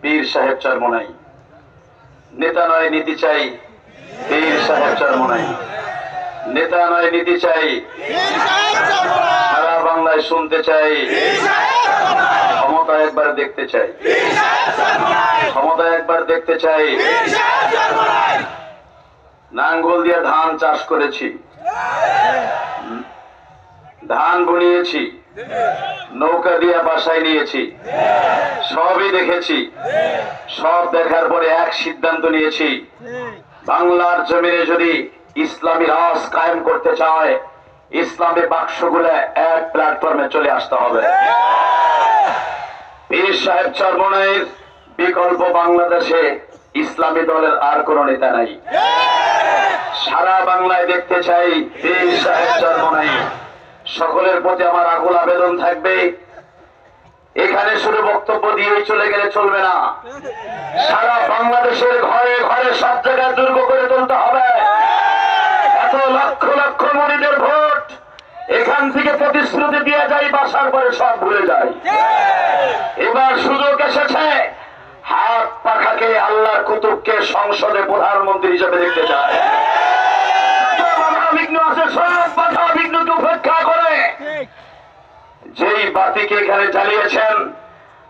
পীর সাহেব চরমনাই। নেতা নয়, নীতি চাই পীর সাহেব চরমনাই। নেতা নয়, নীতি চাই সারা বাংলায় শুনতে চাই। ক্ষমতা একবার দেখতে চাই। ক্ষমতা একবার দেখতে চাই। নাঙ্গল দিয়ে ধান চাষ করেছি। ধান বুনিয়েছি। নৌকা দিয়ে বাসায় নিয়েছি। সবই দেখেছি। সব দেখার পরে এক সিদ্ধান্ত নিয়েছি। বাংলার জমিনে যদি ইসলামী রাজ কায়েম করতে চায়, ইসলামী বাক্সগুলো এক প্ল্যাটফর্মে চলে আসতে হবে। পীর সাহেব চর্মনাইয়ের বিকল্প বাংলাদেশে ইসলামী দলের আর কোন নেতা নাই। সারা বাংলায় দেখতে চাই পীর সাহেব। সকলের প্রতি আমার আকুল আবেদন থাকবে। এখানে শুধু বক্তব্য দিয়েই চলে গেলে চলবে না। সারা বাংলাদেশের ঘরে ঘরে সব জায়গায় দুর্গ করে তুলতে হবে। এত লক্ষ লক্ষ মরিদের ভোট এখান থেকে প্রতিশ্রুতি দিয়ে যাই, বাসার পরে সব ভুলে যায় এবার সুযোগ এসেছে। হাত পাখাকে আল্লাহর কুতুবকে সংসদে প্রধানমন্ত্রী হিসেবে দেখতে চায়। সব যেই বাতিকে এখানে জ্বালিয়েছেন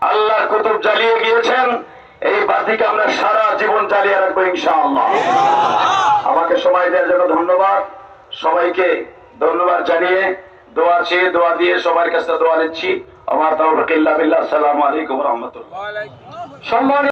আল্লাহর কুতুব জ্বালিয়ে গিয়েছেন এই বাতিকে আমরা সারা জীবন জ্বালিয়ে রাখব ইনশাআল্লাহ। আমাকে সময় দেওয়ার জন্য ধন্যবাদ। সবাইকে ধন্যবাদ জানিয়ে দোয়া চেয়ে দোয়া দিয়ে সবার কাছে দোয়া নিচ্ছি। আমার বিল্লাহ। সালাম আলাইকুম রহমতুল্লাহ। সম্মানিত